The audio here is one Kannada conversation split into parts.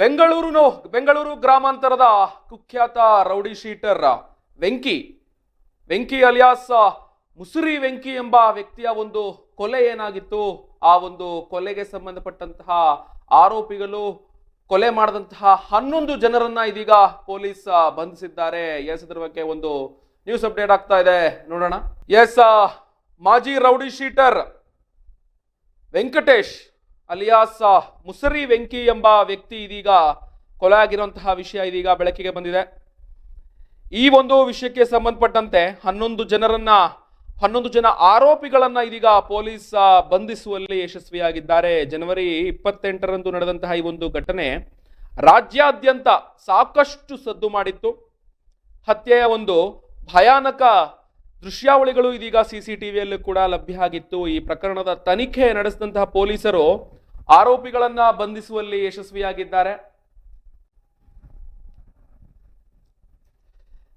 ಬೆಂಗಳೂರು ಬೆಂಗಳೂರು ಗ್ರಾಮಾಂತರದ ಕುಖ್ಯಾತ rowdy sheeter Venki Venki alias, Musuri Venki ಎಂಬ ವ್ಯಕ್ತಿಯ ಒಂದು ಕೊಲೆ ಏನಾಗಿತ್ತು? ಆ ಒಂದು ಕೊಲೆಗೆ ಸಂಬಂಧಪಟ್ಟಂತಹ ಆರೋಪಿಗಳು ಕೊಲೆ ಮಾಡಿದಂತಹ ಹನ್ನೊಂದು ಜನರನ್ನ ಇದೀಗ ಪೊಲೀಸ್ ಬಂಧಿಸಿದ್ದಾರೆ. ಎಸ್, ಇದ್ರ ಬಗ್ಗೆ ಒಂದು ನ್ಯೂಸ್ ಅಪ್ಡೇಟ್ ಆಗ್ತಾ ಇದೆ. ನೋಡೋಣ. ಎಸ್ ಮಾಜಿ rowdy sheeter Venkatesh alias Musari Venki ಎಂಬ ವ್ಯಕ್ತಿ ಇದೀಗ ಕೊಲೆ ವಿಷಯ ಇದೀಗ ಬೆಳಕಿಗೆ ಬಂದಿದೆ. ಈ ಒಂದು ವಿಷಯಕ್ಕೆ ಸಂಬಂಧಪಟ್ಟಂತೆ ಹನ್ನೊಂದು ಜನರನ್ನ, ಹನ್ನೊಂದು ಜನ ಆರೋಪಿಗಳನ್ನ ಇದೀಗ ಪೊಲೀಸ್ ಬಂಧಿಸುವಲ್ಲಿ ಯಶಸ್ವಿಯಾಗಿದ್ದಾರೆ. ಜನವರಿ ಇಪ್ಪತ್ತೆಂಟರಂದು ನಡೆದಂತಹ ಈ ಒಂದು ಘಟನೆ ರಾಜ್ಯಾದ್ಯಂತ ಸಾಕಷ್ಟು ಸದ್ದು ಮಾಡಿತ್ತು. ಹತ್ಯೆಯ ಒಂದು ಭಯಾನಕ ದೃಶ್ಯಾವಳಿಗಳು ಇದೀಗ ಸಿಸಿಟಿವಿಯಲ್ಲೂ ಕೂಡ ಲಭ್ಯ ಆಗಿತ್ತು. ಈ ಪ್ರಕರಣದ ತನಿಖೆ ನಡೆಸಿದಂತಹ ಪೊಲೀಸರು ಆರೋಪಿಗಳನ್ನ ಬಂಧಿಸುವಲ್ಲಿ ಯಶಸ್ವಿಯಾಗಿದ್ದಾರೆ.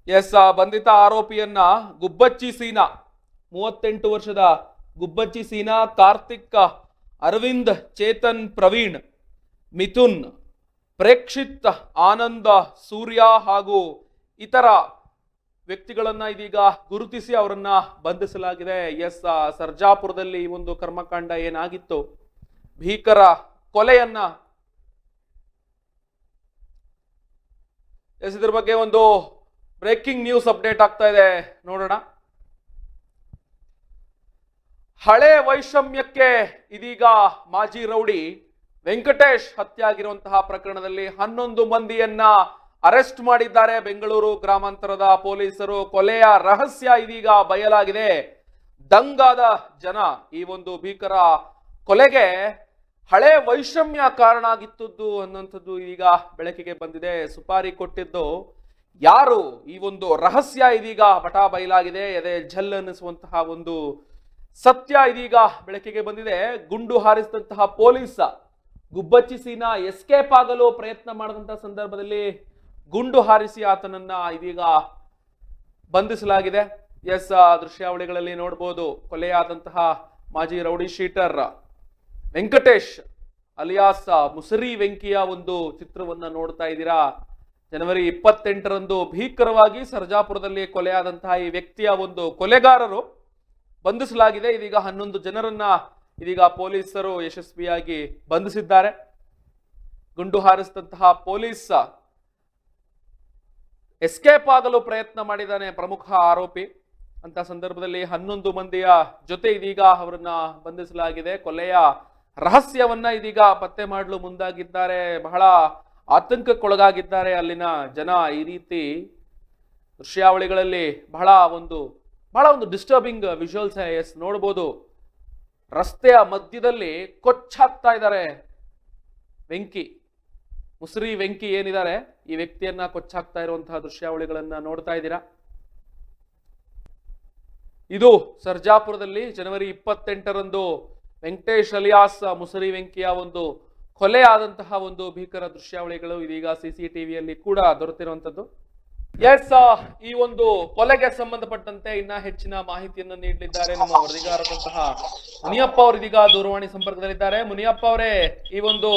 ಎಸ್ ಬಂಧಿತ ಆರೋಪಿಯನ್ನ ಗುಬ್ಬಚ್ಚಿ ಸೀನಾ, ಮೂವತ್ತೆಂಟು ವರ್ಷದ ಗುಬ್ಬಚ್ಚಿ ಸೀನಾ, ಕಾರ್ತಿಕ್ ಅರವಿಂದ್, ಚೇತನ್ ಪ್ರವೀಣ್, ಮಿಥುನ್, ಪ್ರೇಕ್ಷಿತ್, ಆನಂದ, ಸೂರ್ಯ ಹಾಗೂ ಇತರ ವ್ಯಕ್ತಿಗಳನ್ನ ಇದೀಗ ಗುರುತಿಸಿ ಅವರನ್ನ ಬಂಧಿಸಲಾಗಿದೆ. ಎಸ್ ಸರ್ಜಾಪುರದಲ್ಲಿ ಒಂದು ಕರ್ಮಕಾಂಡ ಏನಾಗಿತ್ತು? ಭೀಕರ ಕೊಲೆಯನ್ನ ಎಸ್ ಬಗ್ಗೆ ಒಂದು ಬ್ರೇಕಿಂಗ್ ನ್ಯೂಸ್ ಅಪ್ಡೇಟ್ ಆಗ್ತಾ ಇದೆ. ನೋಡೋಣ. ಹಳೆ ವೈಷಮ್ಯಕ್ಕೆ ಇದೀಗ ಮಾಜಿ ರೌಡಿ ವೆಂಕಟೇಶ್ ಹತ್ಯೆ ಆಗಿರುವಂತಹ ಪ್ರಕರಣದಲ್ಲಿ ಹನ್ನೊಂದು ಮಂದಿಯನ್ನ ಅರೆಸ್ಟ್ ಮಾಡಿದ್ದಾರೆ. ಬೆಂಗಳೂರು ಗ್ರಾಮಾಂತರದ ಪೊಲೀಸರು. ಕೊಲೆಯ ರಹಸ್ಯ ಇದೀಗ ಬಯಲಾಗಿದೆ. ದಂಗಾದ ಜನ ಈ ಒಂದು ಭೀಕರ ಕೊಲೆಗೆ ಹಳೆ ವೈಷಮ್ಯ ಕಾರಣ ಆಗಿತ್ತದ್ದು ಅನ್ನುವಂಥದ್ದು ಈಗ ಬೆಳಕಿಗೆ ಬಂದಿದೆ. ಸುಪಾರಿ ಕೊಟ್ಟಿದ್ದು ಯಾರು? ಈ ಒಂದು ರಹಸ್ಯ ಇದೀಗ ಪಟ ಬಯಲಾಗಿದೆ. ಎದೆ ಝಲ್ ಅನ್ನಿಸುವಂತಹ ಒಂದು ಸತ್ಯ ಇದೀಗ ಬೆಳಕಿಗೆ ಬಂದಿದೆ. ಗುಂಡು ಹಾರಿಸಿದಂತಹ ಪೊಲೀಸ ಗುಬ್ಬಚ್ಚಿ ಸೀನಾ ಎಸ್ಕೇಪ್ ಆಗಲು ಪ್ರಯತ್ನ ಮಾಡಿದಂತಹ ಸಂದರ್ಭದಲ್ಲಿ ಗುಂಡು ಹಾರಿಸಿ ಆತನನ್ನ ಇದೀಗ ಬಂಧಿಸಲಾಗಿದೆ. ಎಸ್ ದೃಶ್ಯಾವಳಿಗಳಲ್ಲಿ ನೋಡ್ಬೋದು. ಕೊಲೆಯಾದಂತಹ ಮಾಜಿ rowdy sheeter Venkatesh alias Musari ವೆಂಕಿಯ ಒಂದು ಚಿತ್ರವನ್ನ ನೋಡ್ತಾ ಇದ್ದೀರಾ? ಜನವರಿ ಇಪ್ಪತ್ತೆಂಟರಂದು ಭೀಕರವಾಗಿ ಸರ್ಜಾಪುರದಲ್ಲಿ ಕೊಲೆಯಾದಂತಹ ಈ ವ್ಯಕ್ತಿಯ ಒಂದು ಕೊಲೆಗಾರರು ಬಂಧಿಸಲಾಗಿದೆ. ಇದೀಗ ಹನ್ನೊಂದು ಜನರನ್ನ ಇದೀಗ ಪೊಲೀಸರು ಯಶಸ್ವಿಯಾಗಿ ಬಂಧಿಸಿದ್ದಾರೆ. ಗುಂಡು ಹಾರಿಸಿದಂತಹ ಪೊಲೀಸ್ ಎಸ್ಕೇಪ್ ಆಗಲು ಪ್ರಯತ್ನ ಮಾಡಿದ್ದಾನೆ ಪ್ರಮುಖ ಆರೋಪಿ. ಅಂತ ಸಂದರ್ಭದಲ್ಲಿ ಹನ್ನೊಂದು ಮಂದಿಯ ಜೊತೆ ಇದೀಗ ಅವರನ್ನ ಬಂಧಿಸಲಾಗಿದೆ. ಕೊಲೆಯ ರಹಸ್ಯವನ್ನ ಇದೀಗ ಪತ್ತೆ ಮಾಡಲು ಮುಂದಾಗಿದ್ದಾರೆ. ಬಹಳ ಆತಂಕಕ್ಕೊಳಗಾಗಿದ್ದಾರೆ ಅಲ್ಲಿನ ಜನ. ಈ ರೀತಿ ದೃಶ್ಯಾವಳಿಗಳಲ್ಲಿ ಬಹಳ ಒಂದು ಬಹಳ ಒಂದು ಡಿಸ್ಟರ್ಬಿಂಗ್ ವಿಜುವಲ್ಸ್ ಎಸ್ ನೋಡ್ಬೋದು. ರಸ್ತೆಯ ಮಧ್ಯದಲ್ಲಿ ಕೊಚ್ಚಾಕ್ತಾ ಇದ್ದಾರೆ ವೆಂಕಿ. ಮುಸ್ರಿ ವೆಂಕಿ ಏನಿದ್ದಾರೆ? ಈ ವ್ಯಕ್ತಿಯನ್ನ ಕೊಚ್ಚಾಕ್ತಾ ಇರುವಂತಹ ದೃಶ್ಯಾವಳಿಗಳನ್ನ ನೋಡ್ತಾ ಇದ್ದೀರಾ? ಇದು ಸರ್ಜಾಪುರದಲ್ಲಿ ಜನವರಿ ಇಪ್ಪತ್ತೆಂಟರಂದು ವೆಂಕಟೇಶ್ ಅಲಿಯಾಸ್ ಮುಸರಿ ವೆಂಕಿಯ ಒಂದು ಕೊಲೆ ಆದಂತಹ ಒಂದು ಭೀಕರ ದೃಶ್ಯಾವಳಿಗಳು ಇದೀಗ ಸಿಸಿಟಿವಿಯಲ್ಲಿ ಕೂಡ ದೊರೆತಿರುವಂತದ್ದು ಎಸ್ ಈ ಒಂದು ಕೊಲೆಗೆ ಸಂಬಂಧಪಟ್ಟಂತೆ ಇನ್ನ ಹೆಚ್ಚಿನ ಮಾಹಿತಿಯನ್ನು ನೀಡಲಿದ್ದಾರೆ ನಮ್ಮ ವರದಿಗಾರರಂತಹ ಮುನಿಯಪ್ಪ ಅವರು ಇದೀಗ ದೂರವಾಣಿ ಸಂಪರ್ಕದಲ್ಲಿದ್ದಾರೆ. ಮುನಿಯಪ್ಪ ಅವರೇ, ಈ ಒಂದು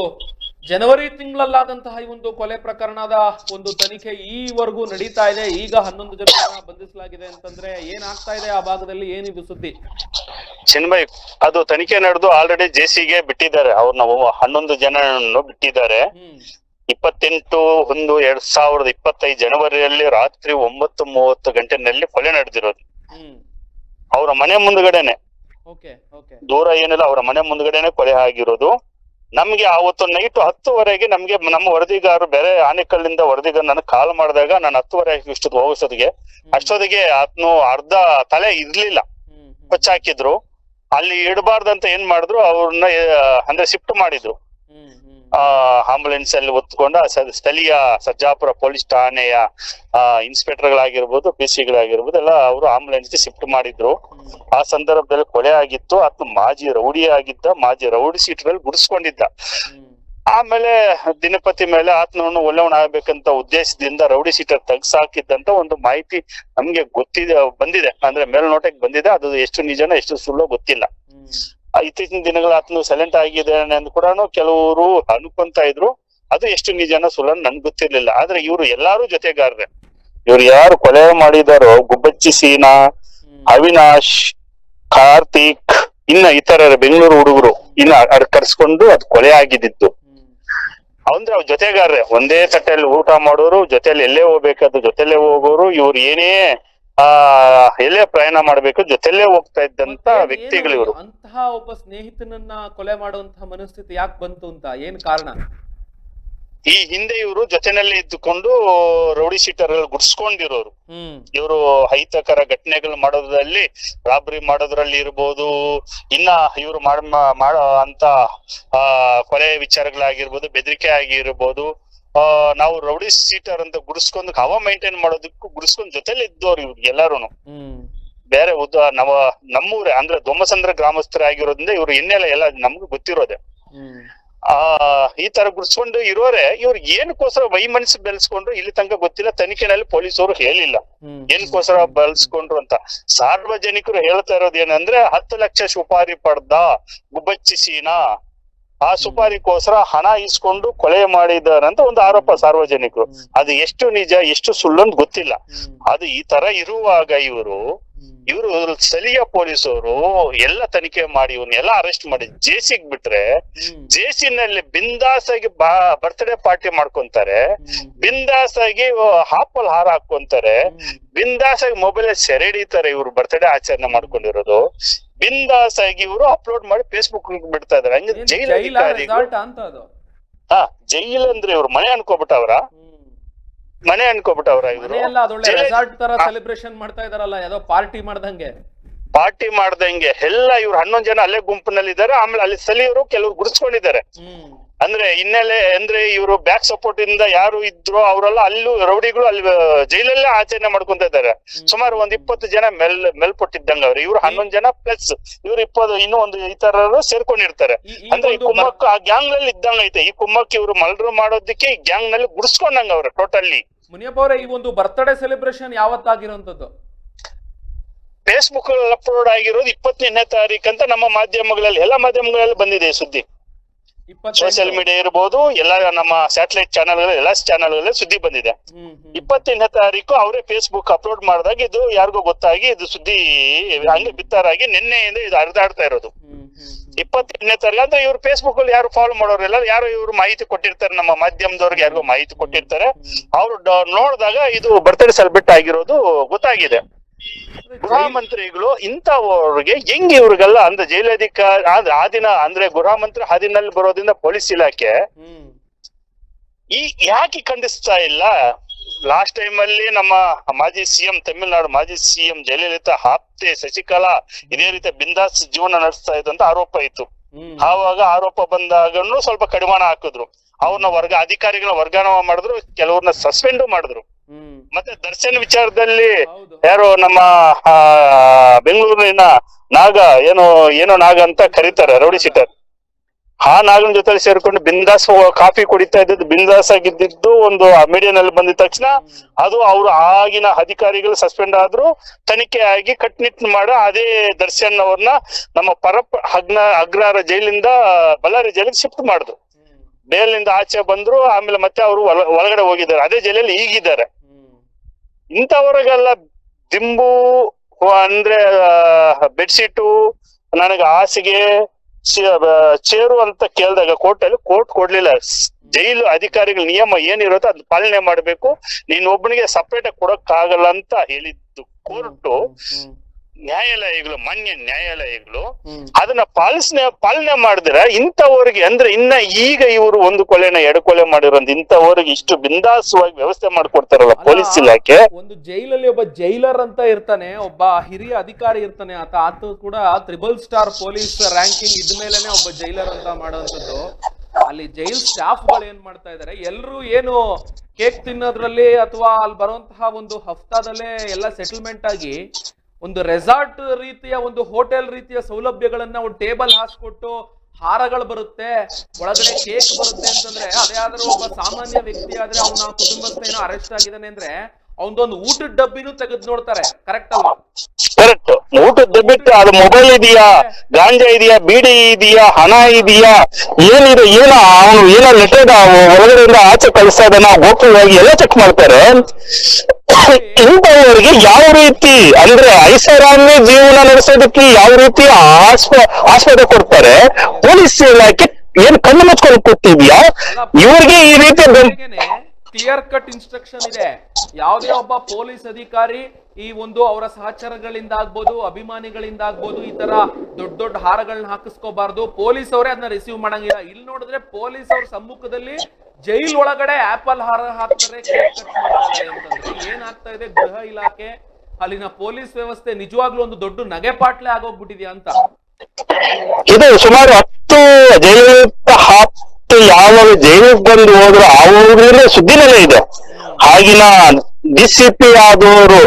ಜನವರಿ ತಿಂಗಳಲ್ಲಾದಂತಹ ಈ ಒಂದು ಕೊಲೆ ಪ್ರಕರಣದ ಒಂದು ತನಿಖೆ ಈವರೆಗೂ ನಡೀತಾ ಇದೆ. ಈಗ ಹನ್ನೊಂದು ಜನ ಬಂಧಿಸಲಾಗಿದೆ ಅಂತಂದ್ರೆ ಏನಾಗ್ತಾ ಇದೆ? ಆ ಭಾಗದಲ್ಲಿ ಏನಿದು ಸುದ್ದಿ? ಚಿನ್ಮಯ್ ಅದು ತನಿಖೆ ನಡೆದು ಆಲ್ರೆಡಿ ಜೆಸಿಗೆ ಬಿಟ್ಟಿದ್ದಾರೆ. ಅವ್ರನ್ನ ಹನ್ನೊಂದು ಜನರನ್ನು ಬಿಟ್ಟಿದ್ದಾರೆ. ಇಪ್ಪತ್ತೆಂಟು ಒಂದು ಎರಡ್ ಸಾವಿರದ ಇಪ್ಪತ್ತೈದು ಜನವರಿಯಲ್ಲಿ ರಾತ್ರಿ ಒಂಬತ್ತು ಮೂವತ್ತು ಗಂಟೆನಲ್ಲಿ ಕೊಲೆ ನಡೆದಿರೋದು. ಅವರ ಮನೆ ಮುಂದ್ಗಡೆನೆ. ದೂರ ಏನಿಲ್ಲ ಅವರ ಮನೆ ಮುಂದ್ಗಡೆನೆ ಕೊಲೆ ಆಗಿರೋದು. ನಮ್ಗೆ ಆವತ್ತು ನೈಟ್ ಹತ್ತುವರೆಗೆ ನಮ್ಗೆ ನಮ್ಮ ವರದಿಗಾರರು ಬೇರೆ ಆನೆಕಲ್ಲಿಂದ ವರದಿಗಾರ ನನಗೆ ಕಾಲ್ ಮಾಡಿದಾಗ ನಾನು ಹತ್ತುವರೆ ಇಷ್ಟು ಹೋಗಿಸೋದಿಗೆ ಅಷ್ಟೊತ್ತಿಗೆ ಆತನು ಅರ್ಧ ತಲೆ ಇರ್ಲಿಲ್ಲ. ಕೊಚ್ಚಾಕಿದ್ರು. ಅಲ್ಲಿ ಇಡಬಾರ್ದಂತ ಏನ್ ಮಾಡಿದ್ರು ಅವ್ರನ್ನ ಅಂದ್ರೆ ಶಿಫ್ಟ್ ಮಾಡಿದ್ರು. ಆಂಬುಲೆನ್ಸ್ ಅಲ್ಲಿ ಒತ್ಕೊಂಡು ಸ್ಥಳೀಯ ಸರ್ಜಾಪುರ ಪೊಲೀಸ್ ಠಾಣೆಯ ಆ ಇನ್ಸ್ಪೆಕ್ಟರ್ ಗಳಾಗಿರ್ಬೋದು ಪಿ ಸಿ ಗಳಾಗಿರ್ಬೋದು ಎಲ್ಲ ಅವರು ಆಂಬುಲೆನ್ಸ್ ಶಿಫ್ಟ್ ಮಾಡಿದ್ರು. ಆ ಸಂದರ್ಭದಲ್ಲಿ ಕೊಲೆ ಆಗಿತ್ತು. ಆತ ಮಾಜಿ ರೌಡಿ ಆಗಿದ್ದ ಮಾಜಿ ರೌಡಿ ಸೀಟ್ ಮೇಲೆ ಗುಡಿಸ್ಕೊಂಡಿದ್ದ ಆಮೇಲೆ ದಿನಪತಿ ಮೇಲೆ ಒಳ್ಳೆವಣ ಆಗ್ಬೇಕಂತ ಉದ್ದೇಶದಿಂದ ರೌಡಿ ಸೀಟರ್ ತೆಗ್ಸಾಕಿದ್ದಂತ ಒಂದು ಮಾಹಿತಿ ನಮ್ಗೆ ಗೊತ್ತಿದೆ, ಬಂದಿದೆ. ಅಂದ್ರೆ ಮೇಲ್ನೋಟಕ್ಕೆ ಬಂದಿದೆ. ಅದು ಎಷ್ಟು ನಿಜನ ಎಷ್ಟು ಸುಳ್ಳು ಗೊತ್ತಿಲ್ಲ. ಇತ್ತೀಚಿನ ದಿನಗಳ ಆತನು ಸೈಲೆಂಟ್ ಆಗಿದ್ದಾನೆ ಅಂತ ಕೂಡ ಕೆಲವರು ಅನ್ಕೊಂತ ಇದ್ರು. ಅದು ಎಷ್ಟು ನಿಜನ ಸುಳ್ಳ ನನ್ಗೆ ಗೊತ್ತಿರ್ಲಿಲ್ಲ. ಆದ್ರೆ ಇವರು ಎಲ್ಲಾರು ಜೊತೆಗಾರರೇ. ಇವ್ರು ಯಾರು ಕೊಲೆ ಮಾಡಿದಾರೋ, ಗುಬ್ಬಚ್ಚಿ ಸೀನಾ, ಅವಿನಾಶ್, ಕಾರ್ತಿಕ್, ಇನ್ನ ಇತರ ಬೆಂಗಳೂರು ಹುಡುಗರು, ಇನ್ನ ಕರ್ಸ್ಕೊಂಡು ಅದು ಕೊಲೆ ಆಗಿದ್ದು. ಹ್ಮ್. ಅಂದ್ರೆ ಅವ್ರ ಜೊತೆಗಾರ್ರೆ. ಒಂದೇ ತಟ್ಟೆಯಲ್ಲಿ ಊಟ ಮಾಡೋರು ಜೊತೆಲಿ ಎಲ್ಲೇ ಹೋಗ್ಬೇಕಾದ್ರು ಜೊತೆಲ್ಲೇ ಹೋಗೋರು ಇವ್ರು ಏನೇ ಆ ಎಲ್ಲೇ ಪ್ರಯಾಣ ಮಾಡ್ಬೇಕು ಜೊತೆಲ್ಲೇ ಹೋಗ್ತಾ ಇದ್ದಂತ ವ್ಯಕ್ತಿಗಳು ಇವರು. ಅಂತಹ ಒಬ್ಬ ಸ್ನೇಹಿತನನ್ನ ಕೊಲೆ ಮಾಡುವಂತಹ ಮನಸ್ಥಿತಿ ಯಾಕೆ ಬಂತು ಅಂತ? ಏನ್ ಕಾರಣ? ಈ ಹಿಂದೆ ಇವರು ಜೊತೆನಲ್ಲಿ ಇದ್ದುಕೊಂಡು ರೌಡಿ ಶೀಟರ್ ಗುಡ್ಸ್ಕೊಂಡಿರೋರು. ಇವರು ಅಹಿತಕರ ಘಟನೆಗಳು ಮಾಡೋದ್ರಲ್ಲಿ ರಾಬರಿ ಮಾಡೋದ್ರಲ್ಲಿ ಇರ್ಬೋದು ಇನ್ನ ಇವರು ಮಾಡ ಅಂತ ಆ ಕೊಲೆ ವಿಚಾರಗಳಾಗಿರ್ಬೋದು ಬೆದರಿಕೆ ಆಗಿರ್ಬೋದು ಆ ನಾವು ರೌಡಿ ಸೀಟರ್ ಅಂತ ಗುಡಿಸ್ಕೊಂಡು ಹವ ಮೈಂಟೈನ್ ಮಾಡೋದಕ್ಕೂ ಗುಡಿಸ್ಕೊಂಡ್ ಜೊತೆಲಿ ಇದ್ದವ್ರು ಇವ್ರಿಗೆ ಎಲ್ಲಾರು ಬೇರೆ ಉದ್ದ ನಮ್ಮ ನಮ್ಮೂರೇ ಅಂದ್ರೆ ದೊಮ್ಮಸಂದ್ರ ಗ್ರಾಮಸ್ಥರಾಗಿರೋದ್ರಿಂದ ಇವ್ರು ಇನ್ನೆಲ್ಲ ಎಲ್ಲ ನಮ್ಗೂ ಗೊತ್ತಿರೋದೆ. ಆ ಈ ತರ ಗುಡ್ಸ್ಕೊಂಡು ಇರೋರೆ ಇವ್ರು ಏನಕ್ಕೋಸ್ಕರ ವೈಮನಸ್ ಬೆಳೆಸ್ಕೊಂಡ್ರು ಇಲ್ಲಿ ತನಕ ಗೊತ್ತಿಲ್ಲ ತನಿಖೆನಲ್ಲಿ ಪೊಲೀಸರು ಹೇಳಿಲ್ಲ. ಏನಕ್ಕೋಸ್ಕರ ಬಳಸ್ಕೊಂಡ್ರು ಅಂತ. ಸಾರ್ವಜನಿಕರು ಹೇಳ್ತಾ ಇರೋದು ಏನಂದ್ರೆ ಹತ್ತು ಲಕ್ಷ ಸುಪಾರಿ ಪಡ್ದ ಗುಬ್ಬಚ್ಚಿ ಸೀನಾ. ಆ ಸುಪಾರಿಗೋಸ್ಕರ ಹಣ ಇಸ್ಕೊಂಡು ಕೊಲೆ ಮಾಡಿದಾರಂತ ಒಂದು ಆರೋಪ ಸಾರ್ವಜನಿಕರು. ಅದು ಎಷ್ಟು ನಿಜ ಎಷ್ಟು ಸುಳ್ಳು ಅಂತ ಗೊತ್ತಿಲ್ಲ. ಅದು ಈ ತರ ಇರುವಾಗ ಇವರು. ಇವರು ಸ್ಥಳೀಯ ಪೊಲೀಸರು ಎಲ್ಲ ತನಿಖೆ ಮಾಡಿ ಇವನ್ನೆಲ್ಲ ಅರೆಸ್ಟ್ ಮಾಡಿ ಜೇಸಿಗ್ ಬಿಟ್ರೆ. ಜೇಸಿನಲ್ಲಿ ಬಿಂದಾಸ್ ಆಗಿ ಬರ್ತ್ಡೇ ಪಾರ್ಟಿ ಮಾಡ್ಕೊಂತಾರೆ. ಬಿಂದಾಸ್ ಆಗಿ ಹಾಪಲ್ ಹಾರ ಹಾಕೊಂತಾರೆ ಹ್ಮ್. ಬಿಂದಾಸ್ ಆಗಿ ಮೊಬೈಲ್ ಸೆರೆ ಹಿಡಿತಾರೆ ಇವ್ರು ಬರ್ತ್ಡೇ ಆಚರಣೆ ಮಾಡ್ಕೊಂಡಿರೋದು ಬಿಂದಾಸ್ ಆಗಿ ಇವರು ಅಪ್ಲೋಡ್ ಮಾಡಿ ಫೇಸ್ಬುಕ್ ಬಿಡ್ತಾ ಇದಾರೆ ಹಂಗ ಜೈಲ್ ಹಾ ಜೈಲ್ ಅಂದ್ರೆ ಇವ್ರು ಮನೆ ಅನ್ಕೋಬಿಟ್ಟವ್ರ. ಮನೆ ಅನ್ಕೋಬಿಟ್ಟವ್ರ ಎಲ್ಲ ಅದೊಳ್ಳೆ ರೆಸಾರ್ಟ್ ತರ. ಸೆಲೆಬ್ರೇಷನ್ ಮಾಡ್ತಾ ಇದಾರಲ್ಲ ಯಾವ್ದೋ ಪಾರ್ಟಿ ಮಾಡ್ದಂಗೆ. ಪಾರ್ಟಿ ಮಾಡ್ದಂಗೆ. ಎಲ್ಲ ಇವ್ರು ಹನ್ನೊಂದ್ ಜನ ಅಲ್ಲೇ ಗುಂಪಿನಲ್ಲಿ ಇದಾರೆ ಆಮೇಲೆ ಅಲ್ಲಿ ಸಲಿಯವರು ಕೆಲವ್ರು ಗುಡಿಸ್ಕೊಂಡಿದ್ದಾರೆ. ಅಂದ್ರೆ ಹಿನ್ನೆಲೆ ಅಂದ್ರೆ ಇವರು ಬ್ಯಾಕ್ ಸಪೋರ್ಟ್ ಇಂದ ಯಾರು ಇದ್ರು ಅವರೆಲ್ಲ ಅಲ್ಲೂ ರೌಡಿಗಳು ಅಲ್ಲಿ ಜೈಲಲ್ಲೇ ಆಚರಣೆ ಮಾಡ್ಕೊಂತ ಇದ್ದಾರೆ. ಸುಮಾರು ಒಂದ್ ಇಪ್ಪತ್ತು ಜನ ಮೆಲ್ ಮೇಲ್ಪಟ್ಟಿದ್ದಂಗ ಅವ್ರು. ಇವ್ರು ಹನ್ನೊಂದ್ ಜನ ಪ್ಲಸ್ ಇವ್ರು ಇಪ್ಪತ್ತು ಇನ್ನೂ ಒಂದು ಇತರರು ಸೇರ್ಕೊಂಡಿರ್ತಾರೆ. ಈ- ಈ ಅಂದ್ರೆ ಈ ಕುಮ್ಮಕ್ಕ ಕುಮ್ಮಕ್ಕು ಆ ಗ್ಯಾಂಗ್ನಲ್ಲಿ ಇದ್ದಂಗ ಐತೆ. ಈ ಕುಮ್ಮಕ್ ಇವ್ರು ಮಲ್ರು ಮಾಡೋದಕ್ಕೆ ಈ ಗ್ಯಾಂಗ್ನಲ್ಲಿ ಗುಡ್ಸ್ಕೊಂಡಂಗ ಅವ್ರ ಟೋಟಲಿ ಮುನಿಯಪ್ಪ ಅವರೇ ಈ ಒಂದು ಬರ್ತ್ಡೇ ಸೆಲೆಬ್ರೇಷನ್ ಯಾವತ್ತಾಗಿರುವಂತದ್ದು ಫೇಸ್ಬುಕ್ ಅಪ್ಲೋಡ್ ಆಗಿರೋದು ಇಪ್ಪತ್ತನೇ ತಾರೀಕು ಅಂತ ನಮ್ಮ ಮಾಧ್ಯಮಗಳಲ್ಲಿ ಎಲ್ಲಾ ಮಾಧ್ಯಮಗಳಲ್ಲಿ ಬಂದಿದೆ ಈ ಸುದ್ದಿ. ಸೋಷಿಯಲ್ ಮೀಡಿಯಾ ಇರ್ಬೋದು ಎಲ್ಲ ನಮ್ಮ ಸ್ಯಾಟಲೈಟ್ ಚಾನೆಲ್ ಎಲ್ಲಾ ಚಾನೆಲ್ ಸುದ್ದಿ ಬಂದಿದೆ. ಇಪ್ಪತ್ತೆಂಟನೇ ತಾರೀಕು ಅವರೇ ಫೇಸ್ಬುಕ್ ಅಪ್ಲೋಡ್ ಮಾಡಿದಾಗ ಇದು ಯಾರಿಗೂ ಗೊತ್ತಾಗಿ ಇದು ಸುದ್ದಿ ಹಂಗೆ ಬಿತ್ತಾರಾಗಿ ನಿನ್ನೆಯಿಂದ ಇದು ಹರಿದಾಡ್ತಾ ಇರೋದು. ಇಪ್ಪತ್ತೆಂಟನೇ ತಾರೀಕು ಅಂದ್ರೆ ಇವ್ರು ಫೇಸ್ಬುಕ್ ಅಲ್ಲಿ ಯಾರು ಫಾಲೋ ಮಾಡೋರೆಲ್ಲ ಯಾರು ಇವ್ರು ಮಾಹಿತಿ ಕೊಟ್ಟಿರ್ತಾರೆ ನಮ್ಮ ಮಾಧ್ಯಮದವ್ರಿಗೆ ಯಾರಿಗೂ ಮಾಹಿತಿ ಕೊಟ್ಟಿರ್ತಾರೆ. ಅವ್ರು ನೋಡಿದಾಗ ಇದು ಬರ್ತಡೇ ಸೆಲೆಬ್ರೇಟ್ ಆಗಿರೋದು ಗೊತ್ತಾಗಿದೆ. ಗೃಹ ಮಂತ್ರಿಗಳು ಇಂಥವ್ರಿಗೆ ಹೆಂಗ್ ಇವ್ರಿಗೆಲ್ಲ ಅಂದ್ರೆ ಜೈಲಧಿಕಾರಿ ಅಂದ್ರೆ ಆ ದಿನ ಅಂದ್ರೆ ಗೃಹ ಮಂತ್ರಿ ಆ ದಿನಲ್ಲಿ ಬರೋದ್ರಿಂದ ಪೊಲೀಸ್ ಇಲಾಖೆ ಈ ಯಾಕೆ ಖಂಡಿಸ್ತಾ ಇಲ್ಲ? ಲಾಸ್ಟ್ ಟೈಮ್ ಅಲ್ಲಿ ನಮ್ಮ ಮಾಜಿ ಸಿಎಂ ತಮಿಳುನಾಡು ಮಾಜಿ ಸಿಎಂ ಜಯಲಲಿತಾ ಆಪ್ತೆ ಶಶಿಕಲಾ ಇದೇ ರೀತಿ ಬಿಂದಾಸ್ ಜೀವನ ನಡೆಸ್ತಾ ಇತ್ತು ಅಂತ ಆರೋಪ ಇತ್ತು. ಆವಾಗ ಆರೋಪ ಬಂದಾಗನು ಸ್ವಲ್ಪ ಕಡಿವಾಣ ಹಾಕಿದ್ರು. ಅವ್ರನ್ನ ವರ್ಗ ಅಧಿಕಾರಿಗಳ ವರ್ಗಾವಣೆ ಮಾಡಿದ್ರು ಕೆಲವ್ರನ್ನ ಸಸ್ಪೆಂಡ್ ಮಾಡಿದ್ರು. ಮತ್ತೆ ದರ್ಶನ್ ವಿಚಾರದಲ್ಲಿ ಯಾರು ನಮ್ಮ ಬೆಂಗಳೂರಿನ ನಾಗ ಏನು ಏನೋ ನಾಗ ಅಂತ ಕರೀತಾರೆ ರೌಡಿ ಸಿಟರ್ ಆ ನಾಗನ ಜೊತೆ ಸೇರ್ಕೊಂಡು ಬಿಂದಾಸ್ ಕಾಫಿ ಕುಡಿತಾ ಇದ್ದಿದ್ದು ಬಿಂದಾಸ್ ಆಗಿದ್ದು ಒಂದು ಮೀಡಿಯಾನಲ್ಲಿ ಬಂದಿದ ತಕ್ಷಣ ಅದು ಅವರು ಆಗಿನ ಅಧಿಕಾರಿಗಳು ಸಸ್ಪೆಂಡ್ ಆದ್ರು ತನಿಖೆ ಆಗಿ ಕಟ್ನಿಟ್ಟು ಮಾಡ ಅದೇ ದರ್ಶನ್ ಅವ್ರನ್ನ ನಮ್ಮ ಪರಪ್ ಅಗ್ನ ಅಗ್ರಹಾರ ಜೈಲಿಂದ ಬಳ್ಳಾರಿ ಜೈಲಿಗೆ ಶಿಫ್ಟ್ ಮಾಡಿದ್ರು. ಬೇಲ್ನಿಂದ ಆಚೆ ಬಂದ್ರು ಆಮೇಲೆ ಮತ್ತೆ ಅವರು ಒಳಗಡೆ ಹೋಗಿದ್ದಾರೆ. ಅದೇ ಜೈಲಲ್ಲಿ ಈಗಿದ್ದಾರೆ. ಇಂಥವ್ರಿಗೆಲ್ಲ ದಿಂಬು ಅಂದ್ರೆ ಬೆಡ್ಶೀಟು ನನಗೆ ಹಾಸಿಗೆ ಚೇರು ಅಂತ ಕೇಳಿದಾಗ ಕೋರ್ಟ್ ಅಲ್ಲಿ ಕೋರ್ಟ್ ಕೊಡ್ಲಿಲ್ಲ. ಜೈಲು ಅಧಿಕಾರಿಗಳ ನಿಯಮ ಏನಿರುತ್ತೋ ಅದ್ ಪಾಲನೆ ಮಾಡ್ಬೇಕು. ನೀನ್ ಒಬ್ಬನಿಗೆ ಸಪ್ರೇಟ್ ಆಗಿ ಕೊಡಕ್ ಆಗಲ್ಲ ಅಂತ ಹೇಳಿದ್ದು. ಕೋರ್ಟು ನ್ಯಾಯಾಲಯಗಳು ಮಾನ್ಯ ನ್ಯಾಯಾಲಯಗಳು ಅದನ್ನ ಪಾಲಿಸ್ನೆ ಪಾಲನೆ ಮಾಡಿದ್ರೆ ಇಂಥವ್ರಿಗೆ ಅಂದ್ರೆ ಇನ್ನ ಈಗ ಇವರು ಒಂದು ಕೊಲೆನ ಎರಡು ಕೊಲೆ ಮಾಡಿರೋದ್ ಇಂಥವ್ರಿಗೆ ಇಷ್ಟು ಬಿಂದಾಸವಾಗಿ ವ್ಯವಸ್ಥೆ ಮಾಡ್ಕೊಡ್ತಾರಲ್ಲ ಪೊಲೀಸ್ ಇಲಾಖೆ. ಒಂದು ಜೈಲಲ್ಲಿ ಒಬ್ಬ ಜೈಲರ್ ಅಂತ ಇರ್ತಾನೆ ಒಬ್ಬ ಹಿರಿಯ ಅಧಿಕಾರಿ ಇರ್ತಾನೆ ಆತ ಆತ ಕೂಡ ತ್ರಿಬಲ್ ಸ್ಟಾರ್ ಪೊಲೀಸ್ ರ್ಯಾಂಕಿಂಗ್ ಇದ್ಮೇಲೆನೆ ಒಬ್ಬ ಜೈಲರ್ ಅಂತ ಮಾಡುವಂತದ್ದು ಅಲ್ಲಿ ಜೈಲ್ ಸ್ಟಾಫ್ಗಳು ಏನ್ ಮಾಡ್ತಾ ಇದಾರೆ ಎಲ್ರು ಏನು ಕೇಕ್ ತಿನ್ನೋದ್ರಲ್ಲಿ ಅಥವಾ ಅಲ್ಲಿ ಬರುವಂತಹ ಒಂದು ಹಫ್ತಾದಲ್ಲೇ ಎಲ್ಲ ಸೆಟಲ್ಮೆಂಟ್ ಆಗಿ ಒಂದು ರೆಸಾರ್ಟ್ ರೀತಿಯ, ಒಂದು ಹೋಟೆಲ್ ರೀತಿಯ ಸೌಲಭ್ಯಗಳನ್ನ ಒಂದು ಟೇಬಲ್ ಹಾಸ್ಕೊಟ್ಟು ಹಾರಗಳು ಬರುತ್ತೆ, ಒಳಗಡೆ ಕೇಕ್ ಬರುತ್ತೆ ಅಂತಂದ್ರೆ, ಅದೇ ಆದ್ರೂ ಒಬ್ಬ ಸಾಮಾನ್ಯ ವ್ಯಕ್ತಿ ಆದ್ರೆ ಅವನ ಕುಟುಂಬಸ್ಥ ಏನೋ ಅರೆಸ್ಟ್ ಆಗಿದ್ದಾನೆ ಅಂದ್ರೆ ಅವನದೊಂದು ಊಟದ ಡಬ್ಬಿನೂ ತೆಗೆದು ನೋಡ್ತಾರೆ. ಕರೆಕ್ಟ್ ಅಲ್ಲ ಕರೆಕ್ಟ್ ಊಟದ ಬಿಟ್ಟು ಅದು ಮೊಬೈಲ್ ಇದೆಯಾ? ಗಾಂಜಾ ಇದೆಯಾ? ಬೀಡಿ ಇದೆಯಾ? ಹಣ ಇದೆಯಾ? ಏನಿದೆ? ಏನ ಅವನು ಏನೋ ಲೆಟರ್ ಒಳಗಡೆಯಿಂದ ಆಚೆ ಕಳಿಸ್ತಾ ಇದ್ದಾನ? ಗೋಪ್ಯವಾಗಿ ಎಲ್ಲ ಚೆಕ್ ಮಾಡ್ತಾರೆ. ಇಂಥವರಿಗೆ ಯಾವ ರೀತಿ ಅಂದ್ರೆ ಐಷಾರಾಮಿ ಜೀವನ ನಡೆಸೋದಕ್ಕೆ ಯಾವ ರೀತಿ ಆಸ್ಪ ಆಸ್ಪದ ಕೊಡ್ತಾರೆ? ಪೊಲೀಸ್ ಇಲಾಖೆ ಏನ್ ಕಣ್ಣು ಮುಚ್ಕೊಂಡು ಕೂತಿದ್ಯಾ? ಇವ್ರಿಗೆ ಈ ರೀತಿ ಕ್ಲಿಯರ್ ಕಟ್ ಇನ್ಸ್ಟ್ರಕ್ಷನ್ ಇದೆ. ಯಾವುದೇ ಒಬ್ಬ ಪೊಲೀಸ್ ಅಧಿಕಾರಿ ಈ ಒಂದು ಅವರ ಸಹಚರಗಳಿಂದ ಆಗ್ಬೋದು, ಅಭಿಮಾನಿಗಳಿಂದ ಆಗ್ಬೋದು, ಈ ತರ ದೊಡ್ಡ ದೊಡ್ಡ ಹಾರಗಳನ್ನ ಹಾಕಿಸ್ಕೋಬಾರ್ದು. ಪೊಲೀಸ್ ಅವರೇ ಅದನ್ನ ರಿಸೀವ್ ಮಾಡಂಗಿಲ್ಲ. ಇಲ್ಲಿ ನೋಡಿದ್ರೆ ಪೊಲೀಸ್ ಅವ್ರ ಸಮ್ಮುಖದಲ್ಲಿ ಜೈಲ್ ಒಳಗಡೆ ಆಪಲ್ ಹಾರ ಹಾಕ್ತಾರೆ ಏನಾಗ್ತಾ ಇದೆ? ಗೃಹ ಇಲಾಖೆ, ಅಲ್ಲಿನ ಪೊಲೀಸ್ ವ್ಯವಸ್ಥೆ ನಿಜವಾಗ್ಲೂ ಒಂದು ದೊಡ್ಡ ನಗೆಪಾಟ್ಲೆ ಆಗೋಗ್ಬಿಟ್ಟಿದ್ಯಾ ಅಂತ. ಇದು ಸುಮಾರು ಹತ್ತು ಜೈಲು ಯಾವಾಗ ಜೈಲಿಗೆ ಬಂದು ಹೋದ್ರು ಅವ್ರೇ ಸುದ್ದಿನಲ್ಲೇ ಇದೆ. ಆಗಿನ ಡಿಸಿಪಿ ಆದವರು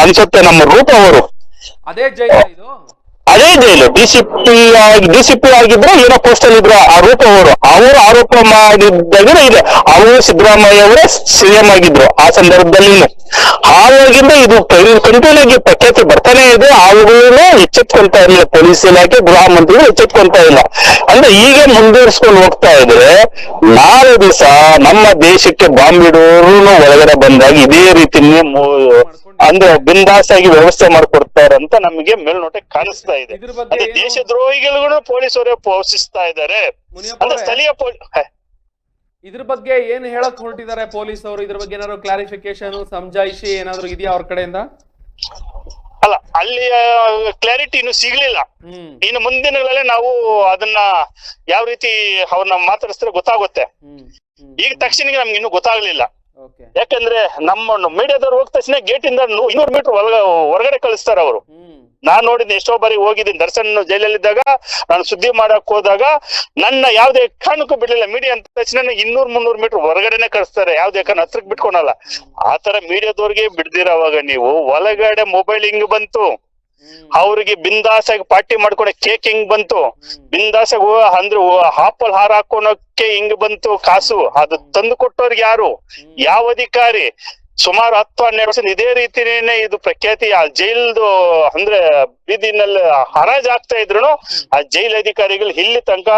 ಅನ್ಸುತ್ತೆ ನಮ್ಮ ರೂಪ ಅವರು ಅದೇ ಜೈಲು ಅದೇ ಜೈಲು ಡಿಸಿಪಿ ಆಗಿ ಡಿಸಿಪಿ ಆಗಿದ್ರು ಏನೋ ಪೋಸ್ಟ್ ಅಲ್ಲಿ ಇದ್ರು ಆರೋಪ ರೂಪ ಅವರು. ಅವರು ಆರೋಪ ಮಾಡಿದ್ದಾಗಿನ ಇದೆ. ಅವರು ಸಿದ್ದರಾಮಯ್ಯ ಅವರೇ ಸಿಎಂ ಆಗಿದ್ರು ಆ ಸಂದರ್ಭದಲ್ಲಿ ಹಾಗಾಗಿಂದ ಇದು ಕಂಟಿನ್ಯೂ ಆಗಿ ಪ್ರಖ್ಯಾತಿ ಬರ್ತಾನೆ ಇದೆ. ಆವಾಗಲೂ ಎಚ್ಚೆತ್ಕೊಂತಾ ಇಲ್ಲ. ಪೊಲೀಸ್ ಇಲಾಖೆ, ಗೃಹ ಮಂತ್ರಿಗಳು ಎಚ್ಚೆತ್ಕೊಂತಾ ಇಲ್ಲ. ಅಂದ್ರೆ ಈಗ ಮುಂದುವರಿಸ್ಕೊಂಡು ಹೋಗ್ತಾ ಇದ್ರೆ ನಾಳೆ ದಿವಸ ನಮ್ಮ ದೇಶಕ್ಕೆ ಬಾಂಬ್ ಇಡೋರು ಒಳಗಡೆ ಬಂದಾಗ ಇದೇ ರೀತಿ ಅಂದ್ರೆ ಬಿಂದಾಸ್ ಆಗಿ ವ್ಯವಸ್ಥೆ ಮಾಡ್ಕೊಡ್ತಾರೆ ಅಂತ ನಮಗೆ ಮೇಲ್ನೋಟಕ್ಕೆ ಕಾಣಿಸ್ತಾ ಇದೆ. ಅದೇ ದೇಶ ದ್ರೋಹಿಗಳು ಪೊಲೀಸರೇ ಪೋಷಿಸ್ತಾ ಇದ್ದಾರೆ. ಅಂದ್ರೆ ಸ್ಥಳೀಯ ಇದ್ರ ಬಗ್ಗೆ ಏನ್ ಹೇಳಕ್ ಹೊರಟಿದ್ದಾರೆ ಪೊಲೀಸ್ ಅವರು ಇದ್ರ ಬಗ್ಗೆ ಏನಾದ್ರು ಕ್ಲಾರಿಫಿಕೇಶನ್ ಸಮಜಾಯಿಷಿ ಏನಾದ್ರು ಇದೆಯಾ ಅವ್ರ ಕಡೆಯಿಂದ? ಅಲ್ಲ ಅಲ್ಲಿ ಕ್ಲಾರಿಟಿ ಇನ್ನು ಸಿಗ್ಲಿಲ್ಲ. ಇನ್ನು ಮುಂದಿನಗಳಲ್ಲಿ ನಾವು ಅದನ್ನ ಯಾವ ರೀತಿ ಅವ್ರನ್ನ ಮಾತಾಡಿಸಿದ್ರೆ ಗೊತ್ತಾಗುತ್ತೆ. ಈಗ ತಕ್ಷಣ ನಮ್ಗೆ ಇನ್ನು ಗೊತ್ತಾಗ್ಲಿಲ್ಲ. ಯಾಕಂದ್ರೆ ನಮ್ಮ ಮೀಡಿಯಾದವ್ರು ಹೋಗ್ ತಕ್ಷಣ ಗೇಟ್ ಇಂದ ಇನ್ನೂರು ಮೀಟರ್ ಹೊರಗಡೆ ಕಳಿಸ್ತಾರ ಅವರು. ನಾನ್ ನೋಡಿದ್ದೆ ಎಷ್ಟೋ ಬಾರಿ ಹೋಗಿದ್ದೀನಿ. ದರ್ಶನ್ ಜೈಲಲ್ಲಿದ್ದಾಗ ನಾನು ಸುದ್ದಿ ಮಾಡಕ್ ಹೋದಾಗ ನನ್ನ ಯಾವ್ದೇ ಕಾರಣಕ್ಕೂ ಬಿಡ್ಲಿಲ್ಲ. ಮೀಡಿಯಾ ಅಂತ ತಕ್ಷಣ ಇನ್ನೂರ್ ಮುನ್ನೂರ್ ಮೀಟರ್ ಹೊರಗಡೆನೆ ಕಳಿಸ್ತಾರೆ. ಯಾವ್ದೇ ಕಾರಣ ಹತ್ರಕ್ ಬಿಟ್ಕೊಳಲ್ಲ. ಆತರ ಮೀಡಿಯಾದವ್ರಿಗೆ ಬಿಡ್ದಿರವಾಗ ನೀವು. ಒಳಗಡೆ ಮೊಬೈಲ್ ಹಿಂಗ್ ಬಂತು. ಅವ್ರಿಗೆ ಬಿಂದಾಸಾಗಿ ಪಾರ್ಟಿ ಮಾಡ್ಕೊಂಡ ಕೇಕ್ ಹಿಂಗ್ ಬಂತು? ಬಿಂದಾಸಾಗಿ ಬಿಂದಾಸ್ ಅಂದ್ರೆ ಹಾಪಲ್ ಹಾರ ಹಾಕೋಣಕ್ಕೆ ಹಿಂಗ್ ಬಂತು ಕಾಸು? ಅದು ತಂದು ಕೊಟ್ಟವ್ರಿಗೆ ಯಾರು? ಯಾವ ಅಧಿಕಾರಿ? ಸುಮಾರು ಹತ್ತು ಹನ್ನೆರಡು ವರ್ಷ ಇದೇ ರೀತಿನೇ ಇದು ಪ್ರಖ್ಯಾತಿ. ಆ ಜೈಲ್ದು ಅಂದ್ರೆ ಬೀದಿನಲ್ಲಿ ಹರಾಜ್ ಆಗ್ತಾ ಇದ್ರು ಆ ಜೈಲ್ ಅಧಿಕಾರಿಗಳು ಇಲ್ಲಿ ತನಕ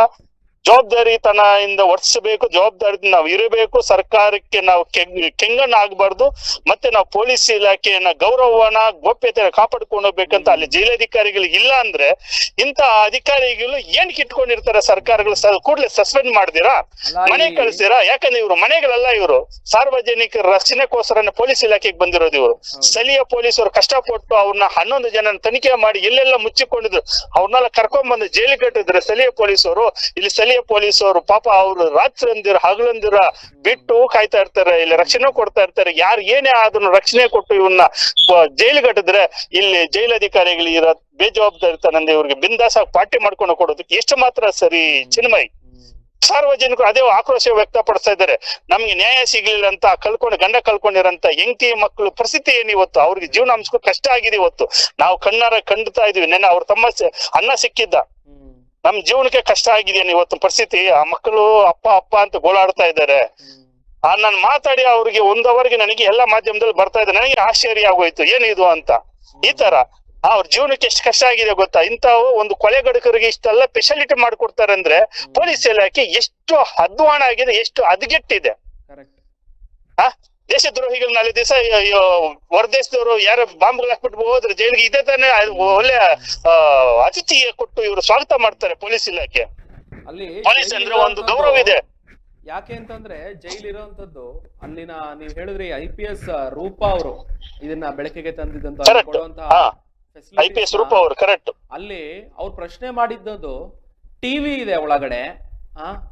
ಜವಾಬ್ದಾರಿತನದಿಂದ ವರ್ತಿಸಬೇಕು ಜವಾಬ್ದಾರಿ ನಾವು ಇರಬೇಕು ಸರ್ಕಾರಕ್ಕೆ ನಾವು ಕೆಂಗ್- ಕೆಂಗಣ್ಣ ಆಗ್ಬಾರ್ದು ಮತ್ತೆ ನಾವು ಪೊಲೀಸ್ ಇಲಾಖೆಯನ್ನ ಗೌರವನ ಗೋಪ್ಯತೆನ ಕಾಪಾಡ್ಕೊಂಡು ಹೋಗ್ಬೇಕಂತ ಅಲ್ಲಿ ಜಿಲ್ಲಾಧಿಕಾರಿಗಳು ಇಲ್ಲ ಅಂದ್ರೆ ಇಂತ ಅಧಿಕಾರಿಗಳು ಏನ್ ಕಿಟ್ಕೊಂಡಿರ್ತಾರೆ ಸರ್ಕಾರಗಳು ಕೂಡಲೇ ಸಸ್ಪೆಂಡ್ ಮಾಡ್ದಿರಾ? ಮನೆ ಕಳಿಸ್ತೀರಾ ಯಾಕಂದ್ರೆ ಇವರು ಮನೆಗಳಲ್ಲ ಇವರು. ಸಾರ್ವಜನಿಕರ ರಕ್ಷಣೆಗೋಸ್ಕರ ಪೊಲೀಸ್ ಇಲಾಖೆಗೆ ಬಂದಿರೋದು ಇವರು. ಸ್ಥಳೀಯ ಪೊಲೀಸರು ಕಷ್ಟಪಟ್ಟು ಅವ್ರನ್ನ ಹನ್ನೊಂದು ಜನ ತನಿಖೆ ಮಾಡಿ ಎಲ್ಲೆಲ್ಲ ಮುಚ್ಚಿಕೊಂಡಿದ್ರು. ಅವ್ರನ್ನೆಲ್ಲ ಕರ್ಕೊಂಡ್ ಬಂದು ಜೈಲಿಗೆ ಕಟ್ಟಿದ್ರೆ ಸ್ಥಳೀಯ ಪೊಲೀಸರು. ಇಲ್ಲಿ ಸ್ಥಳೀಯ ಪೊಲೀಸರು ಪಾಪ ಅವರು ರಾತ್ರಿ ಅಂದಿರ ಹಗಲಂದಿರ ಬಿಟ್ಟು ಕಾಯ್ತಾ ಇರ್ತಾರೆ, ಇಲ್ಲಿ ರಕ್ಷಣೆ ಕೊಡ್ತಾ ಇರ್ತಾರೆ. ಯಾರು ಏನೇ ಆದ್ರೂ ರಕ್ಷಣೆ ಕೊಟ್ಟು ಇವನ್ನ ಜೈಲಿಗೆ ಕಟ್ಟಿದ್ರೆ ಇಲ್ಲಿ ಜೈಲಧಿಕಾರಿಗಳು ಬೇಜವಾಬ್ದಾರಿ ಬೇಜವಾಬ್ದಾರಿತನಂದ ಇವ್ರಿಗೆ ಬಿಂದಾಸಾಗಿ ಪಾರ್ಟಿ ಮಾಡ್ಕೊಂಡು ಕೊಡೋದಕ್ಕೆ ಎಷ್ಟು ಮಾತ್ರ ಸರಿ ಚಿನ್ಮಯ್. ಸಾರ್ವಜನಿಕರು ಅದೇ ಆಕ್ರೋಶ ವ್ಯಕ್ತಪಡಿಸ್ತಾ ಇದ್ದಾರೆ. ನಮ್ಗೆ ನ್ಯಾಯ ಸಿಗ್ಲಿಲ್ಲ ಅಂತ ಕಲ್ಕೊಂಡು ಗಂಡ ಕಲ್ಕೊಂಡಿರಂತ ಹೆಂಡತಿ ಮಕ್ಕಳು ಪರಿಸ್ಥಿತಿ ಏನ್ ಇವತ್ತು? ಅವ್ರಿಗೆ ಜೀವನಾಂಶಕ್ಕೂ ಕಷ್ಟ ಆಗಿದೆ ಇವತ್ತು. ನಾವು ಕಣ್ಣಾರ ಕಂಡ್ತಾ ಇದೀವಿ ನೆನೆ ಅವ್ರ ತಮ್ಮ ಅನ್ನ ಸಿಕ್ಕಿದ್ದ. ನಮ್ ಜೀವನಕ್ಕೆ ಕಷ್ಟ ಆಗಿದೆ ಇವತ್ತು ಪರಿಸ್ಥಿತಿ. ಆ ಮಕ್ಕಳು ಅಪ್ಪ ಅಪ್ಪ ಅಂತ ಗೋಳಾಡ್ತಾ ಇದ್ದಾರೆ. ಆ ನಾನು ಮಾತಾಡಿ ಅವ್ರಿಗೆ ಒಂದವರೆಗೆ ನನಗೆ ಎಲ್ಲಾ ಮಾಧ್ಯಮದಲ್ಲಿ ಬರ್ತಾ ಇದೆ. ನನಗೆ ಆಶ್ಚರ್ಯ ಆಗೋಯ್ತು. ಏನಿದು ಅಂತ. ಈ ತರ. ಅವ್ರ ಜೀವನಕ್ಕೆ ಎಷ್ಟು ಕಷ್ಟ ಆಗಿದೆ ಗೊತ್ತಾ? ಇಂಥವು ಒಂದು ಕೊಲೆಗಡಕರಿಗೆ ಇಷ್ಟೆಲ್ಲ ಫೆಸಿಲಿಟಿ ಮಾಡ್ಕೊಡ್ತಾರೆ ಅಂದ್ರೆ ಪೊಲೀಸ್ ಇಲಾಖೆ ಎಷ್ಟು ಅಧ್ವಾನ ಆಗಿದೆ ಎಷ್ಟು ಹದಗೆಟ್ಟಿದೆ. Correct. ಆ ದೇಶದ್ರೋಹಿಗಳು ನಾಳೆ ದಿವಸ ಹೊರದೇಶದವರು ಯಾರು ಬಾಂಬ್ಗಳು ಹಾಕ್ಬಿಟ್ಟು ಹೋದ್ರೆ ಜೈಲಿಗೆ ಇದೇ ತಾನೇ ಒಳ್ಳೆ ಅತಿಥಿ ಕೊಟ್ಟು ಇವರು ಸ್ವಾಗತ ಮಾಡ್ತಾರೆ ಪೊಲೀಸ್ ಇಲಾಖೆ ಅಲ್ಲಿ ಪೊಲೀಸ್ ಅಂದ್ರೆ ಒಂದು ಗೌರವ ಇದೆ ಯಾಕೆ ಅಂತಂದ್ರೆ ಜೈಲ್ ಇರೋಂತದ್ದು ಅಲ್ಲಿನ ನೀವ್ ಹೇಳಿದ್ರಿ ಐ ಪಿ ಎಸ್ ರೂಪಾ ಅವರು ಇದನ್ನ ಬೆಳಕಿಗೆ ತಂದಿದ್ದಂತ. ಐ ಪಿ ಎಸ್ ರೂಪಾ ಅವರು ಕರೆಕ್ಟ್ ಅಲ್ಲಿ ಅವ್ರು ಪ್ರಶ್ನೆ ಮಾಡಿದ್ದದ್ದು ಟಿವಿ ಇದೆ ಒಳಗಡೆ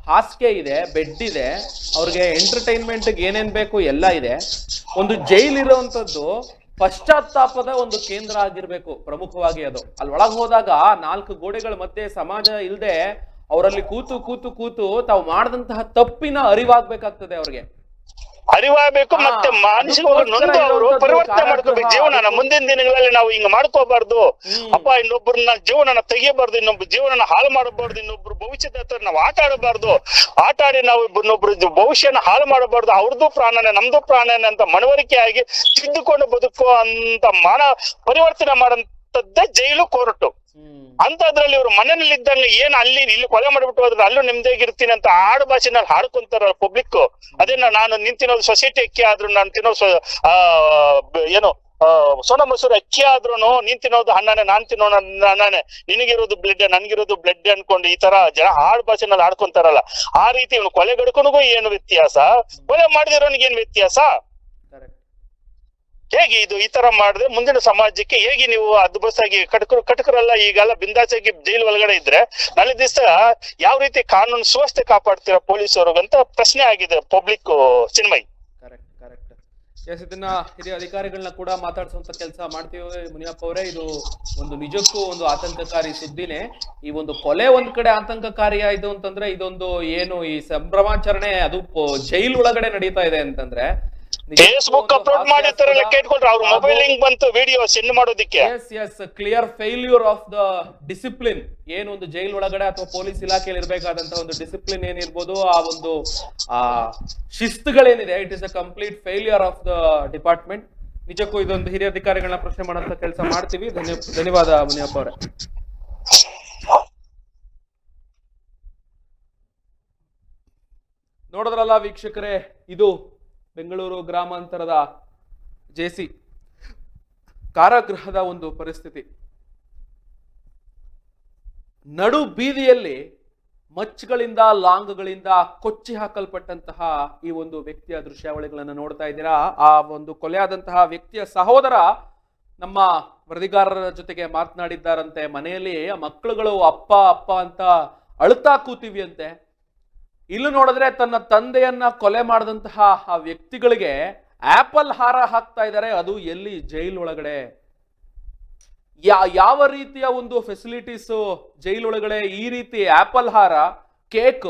ಹಾಸಿಗೆ ಇದೆ ಬೆಡ್ ಇದೆ, ಅವ್ರಿಗೆ ಎಂಟರ್ಟೈನ್ಮೆಂಟ್ ಏನೇನ್ ಬೇಕು ಎಲ್ಲ ಇದೆ. ಒಂದು ಜೈಲ್ ಇರುವಂತದ್ದು ಪಶ್ಚಾತ್ತಾಪದ ಒಂದು ಕೇಂದ್ರ ಆಗಿರ್ಬೇಕು, ಪ್ರಮುಖವಾಗಿ ಅದು. ಅಲ್ಲಿ ಒಳಗ್ ಹೋದಾಗ ನಾಲ್ಕು ಗೋಡೆಗಳ ಮಧ್ಯೆ ಸಮಾಜ ಇಲ್ದೆ ಅವರಲ್ಲಿ ಕೂತು ಕೂತು ಕೂತು ತಾವು ಮಾಡಿದಂತಹ ತಪ್ಪಿನ ಅರಿವಾಗ್ಬೇಕಾಗ್ತದೆ ಅವ್ರಿಗೆ. ಅರಿವಾಗಬೇಕು ಮತ್ತೆ ಮಾನಸಿಕವಾಗಿ ನೊಂದು ಅವರು ಪರಿವರ್ತನೆ ಮಾಡ್ಕೋಬೇಕು. ಜೀವನ ಜೀವನನ ಮುಂದಿನ ದಿನಗಳಲ್ಲಿ ನಾವು ಹಿಂಗ ಮಾಡ್ಕೋಬಾರ್ದು. ಅಪ್ಪ ಇನ್ನೊಬ್ಬರನ್ನ ಜೀವನನ ತೆಗಿಬಾರ್ದು ಇನ್ನೊಬ್ಬ ಜೀವನನ ಹಾಳು ಮಾಡಬಾರ್ದು ಇನ್ನೊಬ್ರು ಭವಿಷ್ಯದ ಹತ್ರ ನಾವು ಆಟ ಆಡಬಾರ್ದು. ಆಟ ಆಡಿ ನಾವು ಇನ್ನೊಬ್ರು ಭವಿಷ್ಯನ ಹಾಳು ಮಾಡಬಾರ್ದು. ಅವ್ರದ್ದು ಪ್ರಾಣನೆ ನಮ್ದು ಪ್ರಾಣನೆ ಅಂತ ಮನವರಿಕೆ ಆಗಿ ತಿದ್ದುಕೊಂಡು ಬದುಕುವ ಅಂತ ಮಾನ ಪರಿವರ್ತನೆ ಮಾಡಂತದ್ದೇ ಜೈಲು ಕೋರ್ಟು. ಅಂತದ್ರಲ್ಲಿ ಇವ್ರು ಮನೆಯಲ್ಲಿ ಇದ್ದಂಗೆ ಏನ್ ಅಲ್ಲಿ ಇಲ್ಲಿ ಕೊಲೆ ಮಾಡಿಬಿಟ್ಟು ಹೋದ್ರೆ ಅಲ್ಲೂ ನಿಮ್ದೇಗಿರ್ತೀನಿ ಅಂತ ಆಡು ಭಾಷೆನಲ್ಲಿ ಹಾಡ್ಕೊಂತಾರ ಪಬ್ಲಿಕ್ ಅದನ್ನ ನಾನು ನಿಂತಿನೋದು ಸೊಸೈಟಿ ಅಕ್ಕಿ ಆದ್ರೂ ನಾನು ತಿನ್ನೋ ಏನು ಸೋನ ಮಸೂರು ಅಕ್ಕಿ ಆದ್ರೂ ನೀನ್ ತಿನ್ನೋದು ಹಣ್ಣನೆ ನಾನ್ ತಿನ್ನೋ ಹಣ್ಣನೆ ನಿನಗಿರೋದು ಬ್ಲಡ್ ನನ್ಗಿರೋದು ಬ್ಲಡ್ ಅನ್ಕೊಂಡು ಈ ತರ ಜನ ಹಾಡ್ ಭಾಷೆನಲ್ಲಿ ಆಡ್ಕೊಂತಾರಲ್ಲ ಆ ರೀತಿ ಇವನು ಕೊಲೆ ಗಡ್ಕೊನಿಗೂ ಏನು ವ್ಯತ್ಯಾಸ? ಕೊಲೆ ಮಾಡಿದಿರೋನಿಗೇನ್ ಏನ್ ವ್ಯತ್ಯಾಸ? ಹೇಗೆ ಇದು ಈ ತರ ಮಾಡಿದ್ರೆ ಮುಂದಿನ ಸಮಾಜಕ್ಕೆ ಹೇಗೆ ನೀವು ಅದ್ಭುತಾಗಿ ಕಟಕರು, ಕಟಕರೆಲ್ಲ ಈಗೆಲ್ಲ ಬಿಂದಾಸಾಗಿ ಜೈಲ್ ಒಳಗಡೆ ಇದ್ರೆ ನಾಳೆ ದಿವಸ ಯಾವ ರೀತಿ ಕಾನೂನು ಸುವ್ಯವಸ್ಥೆ ಕಾಪಾಡ್ತೀರಾ ಅಂತ ಪ್ರಶ್ನೆ ಆಗಿದೆ ಪಬ್ಲಿಕ್ ಸಿನಿಮಾ ಎಸ್, ಇದನ್ನ ಹಿರಿಯ ಅಧಿಕಾರಿಗಳನ್ನ ಕೂಡ ಮಾತಾಡಿಸುವಂತ ಕೆಲಸ ಮಾಡ್ತೀವಿ ಮುನಿಯಪ್ಪ ಅವರೇ. ಇದು ಒಂದು ನಿಜಕ್ಕೂ ಒಂದು ಆತಂಕಕಾರಿ ಸುದ್ದಿನೇ. ಈ ಒಂದು ಕೊಲೆ ಒಂದ್ ಕಡೆ ಆತಂಕಕಾರಿಯಾಯ್ತು ಅಂತಂದ್ರೆ ಇದೊಂದು ಏನು ಈ ಸಂಭ್ರಮಾಚರಣೆ, ಅದು ಜೈಲ್ ಒಳಗಡೆ ನಡೀತಾ ಇದೆ ಅಂತಂದ್ರೆ ಫೇಸ್ಬುಕ್ ಅಪ್ಲೋಡ್ ಮಾಡಿರ್ತಾರಲ್ಲ ಕೇಳ್ಕೊಂಡ್ರೆ ಅವ್ರ ಮೊಬೈಲ್ ಲಿಂಕ್ ಬಂತು ವಿಡಿಯೋ ಸೆಂಡ್ ಮಾಡೋದಕ್ಕೆ. Yes yes clear failure of the discipline ಏನು ಒಂದು ಜೈಲ್ ಒಳಗಡೆ ಅಥವಾ ಪೊಲೀಸ್ ಇಲಾಖೆಯಲ್ಲಿ ಇರಬೇಕಾದಂತ ಒಂದು ಡಿಸಿಪ್ಲಿನ್ ಏನಿರ್ಬೋದು ಆ ಒಂದು ಆ ಶಿಸ್ತುಗಳೇನಿದೆ. It is a complete failure of the department ನಿಜಕ್ಕೂ ಇದೊಂದು ಹಿರಿಯ ಅಧಿಕಾರಿಗಳನ್ನ ಪ್ರಶ್ನೆ ಮಾಡಂತ ಕೆಲಸ ಮಾಡ್ತೀವಿ. ಧನ್ಯ ಧನ್ಯವಾದ ಮುನಿಯಪ್ಪ ಅವರೇ. ನೋಡಿದ್ರಲ್ಲ ವೀಕ್ಷಕರೇ ಇದು ಬೆಂಗಳೂರು ಗ್ರಾಮಾಂತರದ ಜೆಸಿ ಕಾರಾಗೃಹದ ಒಂದು ಪರಿಸ್ಥಿತಿ. ನಡು ಬೀದಿಯಲ್ಲಿ ಮಚ್ಗಳಿಂದ, ಲಾಂಗ್ಗಳಿಂದ ಕೊಚ್ಚಿ ಹಾಕಲ್ಪಟ್ಟಂತಹ ಈ ಒಂದು ವ್ಯಕ್ತಿಯ ದೃಶ್ಯಾವಳಿಗಳನ್ನು ನೋಡ್ತಾ ಇದ್ದೀರಾ? ಆ ಒಂದು ಕೊಲೆಯಾದಂತಹ ವ್ಯಕ್ತಿಯ ಸಹೋದರ ನಮ್ಮ ವರದಿಗಾರರ ಜೊತೆಗೆ ಮಾತನಾಡಿದ್ದಾರಂತೆ. ಮನೆಯಲ್ಲಿ ಮಕ್ಕಳುಗಳು ಅಪ್ಪ ಅಪ್ಪ ಅಂತ ಅಳ್ತಾ ಕೂತೀವಿ ಅಂತೆ. ಇಲ್ಲೂ ನೋಡಿದ್ರೆ ತನ್ನ ತಂದೆಯನ್ನ ಕೊಲೆ ಮಾಡಿದಂತಹ ಆ ವ್ಯಕ್ತಿಗಳಿಗೆ ಆಪಲ್ ಹಾರ ಹಾಕ್ತಾ ಇದ್ದಾರೆ ಅದು ಎಲ್ಲಿ ಜೈಲ್ ಒಳಗಡೆ? ಯಾವ ರೀತಿಯ ಒಂದು ಫೆಸಿಲಿಟೀಸ್ ಜೈಲ್ ಒಳಗಡೆ? ಈ ರೀತಿ ಆಪಲ್ ಹಾರ, ಕೇಕ್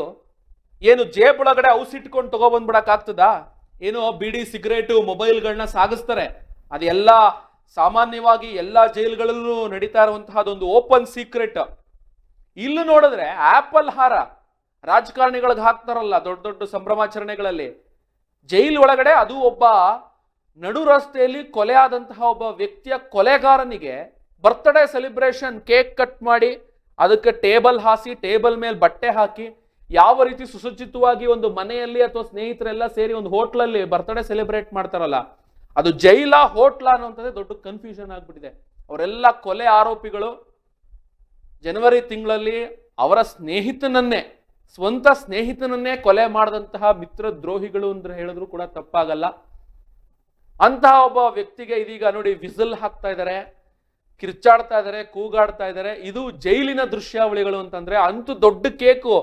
ಏನು ಜೇಬ್ ಒಳಗಡೆ ಔಸಿಟ್ಕೊಂಡು ತಗೊಬಂದ್ಬಿಡಕ್ ಆಗ್ತದಾ? ಏನು ಬಿಡಿ ಸಿಗರೇಟು ಮೊಬೈಲ್ಗಳನ್ನ ಸಾಗಿಸ್ತಾರೆ. ಅದೆಲ್ಲ ಸಾಮಾನ್ಯವಾಗಿ ಎಲ್ಲ ಜೈಲ್ಗಳಲ್ಲೂ ನಡೀತಾ ಇರುವಂತಹ ಅದೊಂದು ಓಪನ್ ಸೀಕ್ರೆಟ್. ಇಲ್ಲಿ ನೋಡಿದ್ರೆ ಆಪಲ್ ಹಾರ ರಾಜಕಾರಣಿಗಳಿಗೆ ಹಾಕ್ತಾರಲ್ಲ, ದೊಡ್ಡ ದೊಡ್ಡ ಸಂಭ್ರಮಾಚರಣೆಗಳಲ್ಲಿ. ಜೈಲ್ ಒಳಗಡೆ ಅದು ಒಬ್ಬ ನಡು ರಸ್ತೆಯಲ್ಲಿ ಕೊಲೆ ಆದಂತಹ ಒಬ್ಬ ವ್ಯಕ್ತಿಯ ಕೊಲೆಗಾರನಿಗೆ ಬರ್ತ್ಡೇ ಸೆಲೆಬ್ರೇಷನ್ ಕೇಕ್ ಕಟ್ ಮಾಡಿ, ಅದಕ್ಕೆ ಟೇಬಲ್ ಹಾಸಿ, ಟೇಬಲ್ ಮೇಲೆ ಬಟ್ಟೆ ಹಾಕಿ, ಯಾವ ರೀತಿ ಸುಸಜ್ಜಿತವಾಗಿ ಒಂದು ಮನೆಯಲ್ಲಿ ಅಥವಾ ಸ್ನೇಹಿತರೆಲ್ಲ ಸೇರಿ ಒಂದು ಹೋಟ್ಲಲ್ಲಿ ಬರ್ತ್ಡೇ ಸೆಲೆಬ್ರೇಟ್ ಮಾಡ್ತಾರಲ್ಲ, ಅದು ಜೈಲ ಹೋಟ್ಲ ಅನ್ನುವಂಥದ್ದೇ ದೊಡ್ಡ ಕನ್ಫ್ಯೂಷನ್ ಆಗ್ಬಿಟ್ಟಿದೆ. ಅವರೆಲ್ಲ ಕೊಲೆ ಆರೋಪಿಗಳು, ಜನವರಿ ತಿಂಗಳಲ್ಲಿ ಅವರ ಸ್ನೇಹಿತನನ್ನೇ ಸ್ವಂತ ಸ್ನೇಹಿತನನ್ನೇ ಕೊಲೆ ಮಾಡಿದಂತಹ ಮಿತ್ರ ದ್ರೋಹಿಗಳು ಅಂದ್ರೆ ಹೇಳಿದ್ರು ಕೂಡ ತಪ್ಪಾಗಲ್ಲ. ಅಂತಹ ಒಬ್ಬ ವ್ಯಕ್ತಿಗೆ ಇದೀಗ ನೋಡಿ ವಿಸಲ್ ಹಾಕ್ತಾ ಇದ್ದಾರೆ ಕಿರ್ಚಾಡ್ತಾ ಇದ್ದಾರೆ ಕೂಗಾಡ್ತಾ ಇದ್ದಾರೆ ಇದು ಜೈಲಿನ ದೃಶ್ಯಾವಳಿಗಳು ಅಂತಂದ್ರೆ ಅಂತೂ ದೊಡ್ಡ ಕೇಕು.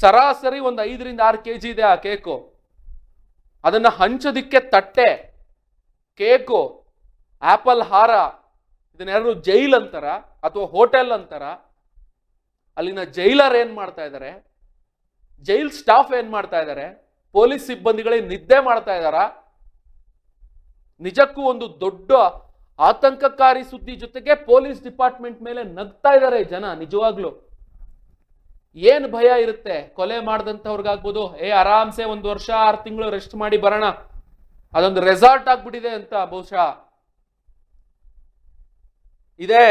ಸರಾಸರಿ ಒಂದು ಐದರಿಂದ ಆರು ಕೆ ಜಿ ಇದೆ ಆ ಕೇಕು. ಅದನ್ನ ಹಂಚೋದಿಕ್ಕೆ ತಟ್ಟೆ, ಕೇಕು, ಆಪಲ್ ಹಾರ ಇದನ್ನೆಲ್ಲರೂ ಜೈಲ್ ಅಂತಾರ ಅಥವಾ ಹೋಟೆಲ್ ಅಂತಾರ. ಅಲ್ಲಿನ ಜೈಲರ್ ಏನ್ ಮಾಡ್ತಾ ಇದ್ದಾರೆ ಜೈಲ್ ಸ್ಟಾಫ್ ಏನ್ ಮಾಡ್ತಾ ಇದ್ದಾರೆ ಪೊಲೀಸ್ ಸಿಬ್ಬಂದಿಗಳೇ ನಿದ್ದೆ ಮಾಡ್ತಾ ಇದ್ದಾರಾ ನಿಜಕ್ಕೂ ಒಂದು ದೊಡ್ಡ ಆತಂಕಕಾರಿ ಸುದ್ದಿ ಜೊತೆಗೆ ಪೊಲೀಸ್ ಡಿಪಾರ್ಟ್ಮೆಂಟ್ ಮೇಲೆ ನಗ್ತಾ ಇದ್ದಾರೆ ಜನ, ನಿಜವಾಗ್ಲು. ಏನ್ ಭಯ ಇರುತ್ತೆ? ಕೊಲೆ ಮಾಡ್ದಂಥವ್ರಿಗಾಗ್ಬೋದು, ಏ, ಆರಾಮ್ಸೆ, ಒಂದು ವರ್ಷ, ಆರು ತಿಂಗಳು ರೆಸ್ಟ್ ಮಾಡಿ ಬರೋಣ. ಅದೊಂದು ರೆಸಾರ್ಟ್ ಆಗ್ಬಿಟ್ಟಿದೆ ಅಂತ ಬಹುಶಃ. ಇದೇ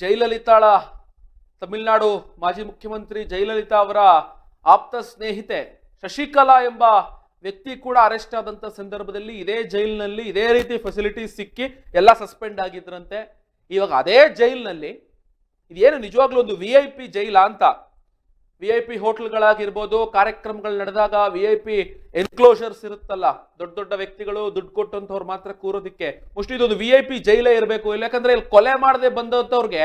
ಜಯಲಲಿತಾಳ ತಮಿಳುನಾಡು ಮಾಜಿ ಮುಖ್ಯಮಂತ್ರಿ ಜಯಲಲಿತಾ ಅವರ ಆಪ್ತ ಸ್ನೇಹಿತೆ ಶಶಿಕಲಾ ಎಂಬ ವ್ಯಕ್ತಿ ಕೂಡ ಅರೆಸ್ಟ್ ಆದಂತ ಸಂದರ್ಭದಲ್ಲಿ ಇದೇ ಜೈಲಿನಲ್ಲಿ ಇದೇ ರೀತಿ ಫೆಸಿಲಿಟೀಸ್ ಸಿಕ್ಕಿ ಎಲ್ಲ ಸಸ್ಪೆಂಡ್ ಆಗಿದ್ರಂತೆ. ಇವಾಗ ಅದೇ ಜೈಲಿನಲ್ಲಿ ಇದೇನು ನಿಜವಾಗ್ಲೂ ಒಂದು ವಿ ಐ ಪಿ ಜೈಲ ಅಂತ. ವಿ ಐ ಪಿ ಹೋಟ್ಲ್ಗಳಾಗಿರ್ಬೋದು, ಕಾರ್ಯಕ್ರಮಗಳು ನಡೆದಾಗ ವಿ ಐ ಪಿ ಎನ್ಕ್ಲೋಷರ್ಸ್ ಇರುತ್ತಲ್ಲ, ದೊಡ್ಡ ದೊಡ್ಡ ವ್ಯಕ್ತಿಗಳು ದುಡ್ಡು ಕೊಟ್ಟಂತವ್ರು ಮಾತ್ರ ಕೂರೋದಕ್ಕೆ. ಮೋಸ್ಟ್ಲಿ ಇದೊಂದು ವಿ ಐ ಪಿ ಜೈಲೇ ಇರಬೇಕು. ಇಲ್ಲ ಯಾಕಂದ್ರೆ ಇಲ್ಲಿ ಕೊಲೆ ಮಾಡದೆ ಬಂದಂಥವ್ರಿಗೆ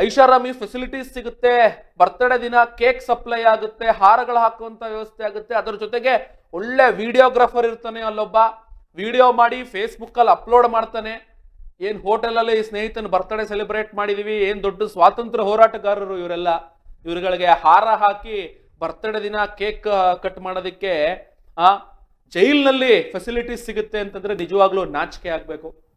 ಐಷಾರಾಮಿ ಫೆಸಿಲಿಟೀಸ್ ಸಿಗುತ್ತೆ ಬರ್ತ್ಡೇ ದಿನ ಕೇಕ್ ಸಪ್ಲೈ ಆಗುತ್ತೆ, ಹಾರಗಳು ಹಾಕುವಂತ ವ್ಯವಸ್ಥೆ ಆಗುತ್ತೆ. ಅದರ ಜೊತೆಗೆ ಒಳ್ಳೆ ವಿಡಿಯೋಗ್ರಾಫರ್ ಇರ್ತಾನೆ ಅಲ್ಲೊಬ್ಬ. ವಿಡಿಯೋ ಮಾಡಿ ಫೇಸ್ಬುಕ್ ಅಲ್ಲಿ ಅಪ್ಲೋಡ್ ಮಾಡ್ತಾನೆ. ಏನ್ ಹೋಟೆಲ್ ಅಲ್ಲಿ ಸ್ನೇಹಿತನ ಬರ್ತ್ಡೇ ಸೆಲೆಬ್ರೇಟ್ ಮಾಡಿದೀವಿ, ಏನ್ ದೊಡ್ಡ ಸ್ವಾತಂತ್ರ್ಯ ಹೋರಾಟಗಾರರು ಇವರೆಲ್ಲ. ಇವರುಗಳಿಗೆ ಹಾರ ಹಾಕಿ ಬರ್ತ್ಡೇ ದಿನ ಕೇಕ್ ಕಟ್ ಮಾಡೋದಕ್ಕೆ, ಆ, ಜೈಲ್ನಲ್ಲಿ ಫೆಸಿಲಿಟೀಸ್ ಸಿಗುತ್ತೆ ಅಂತಂದ್ರೆ ನಿಜವಾಗ್ಲೂ ನಾಚಿಕೆ ಆಗ್ಬೇಕು.